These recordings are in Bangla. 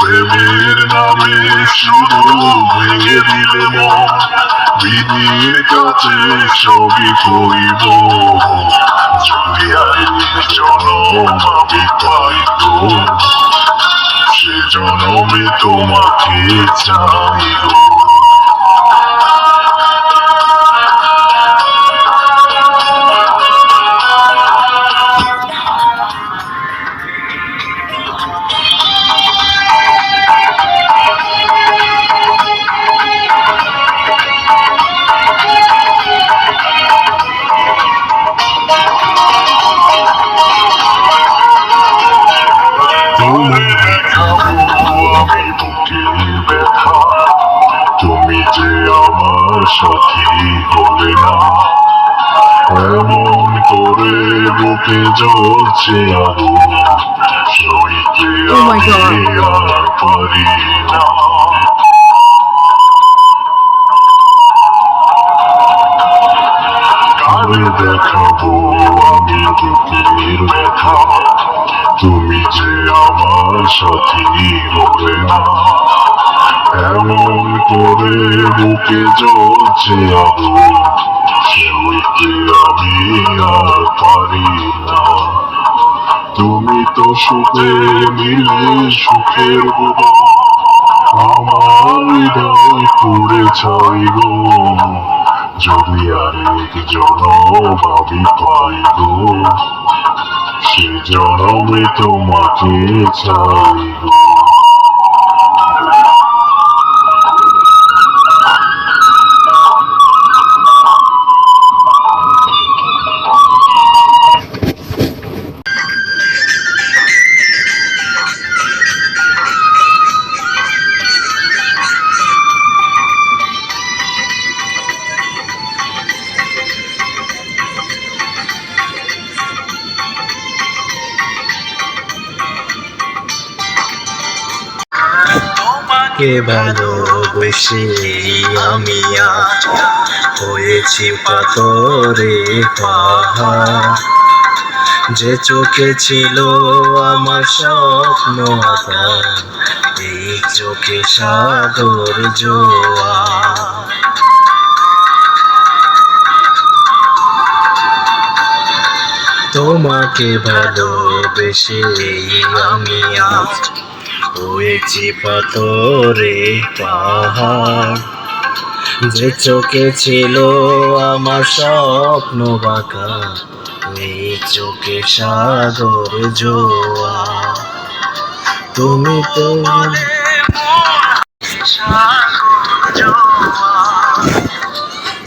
প্রেমের নামে শুধু ভেঙে দিলে মন বিধির কাছে সবই করিব যদি আরেক জনম সে জনমে তোমাকে চাই দেখাবো আমি ব্যথা তুমি যে আমার সাথী হলে না এমন করে বুকে জ্বলছে আগুন। সইতে Oh. আমি আর পারি না। দেখাবো আমি বুকের ব্যথা? তুমি যে আমার সাথী হবে না, এমন করে বুকে জ্বলছে আগুন। আমি আর পারি না। তুমি তো সুখে মিলে সুখের আমার হৃদয় পুড়ে ছাই গো। যদি আরেক জনম আমি পাই গো সে জনমে তোমাকে চাই তোমাকে ভালোবেসে আমি আজ হয়েছি পাথরে পাহাড়। যে চোখে ছিল আমার স্বপ্ন এই চোখে সাগর জোয়া তোমাকে ভালোবেসে আমি আজ হয়েছি পাথরে পাহাড়। যে চোখে ছিল আমার স্বপ্ন বাঁকা, এই চোখে সাগর জোয়া। তুমি তো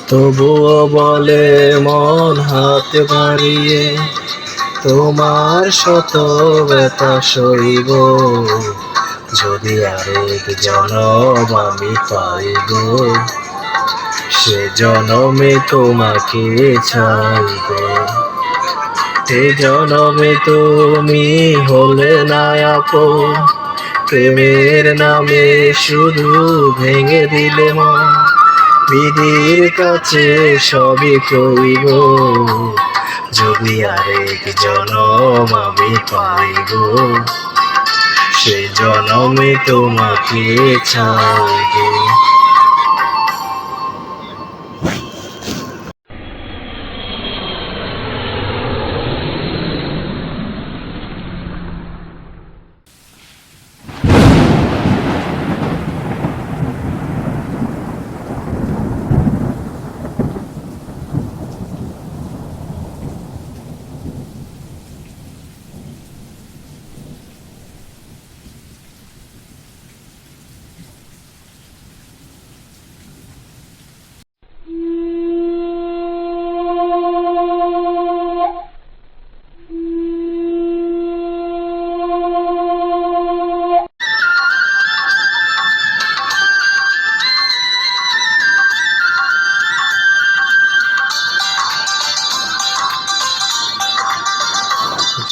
তবুও বলে মন হাতে বাড়িয়ে, তোমার শত ব্যথা সইব। যদি আরেক জনম আমি পাইব, সে জনমে তোমাকে চাইব সে জনমে তুমি হলে না প্রেমের নামে শুধু ভেঙে দিলে মা। বিধির কাছে সবই কইব, যদি আরেক জনম আমি পাইব। সে জনমে তোমাকে চাইব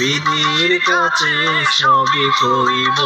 বিধির কাছে সবই করিব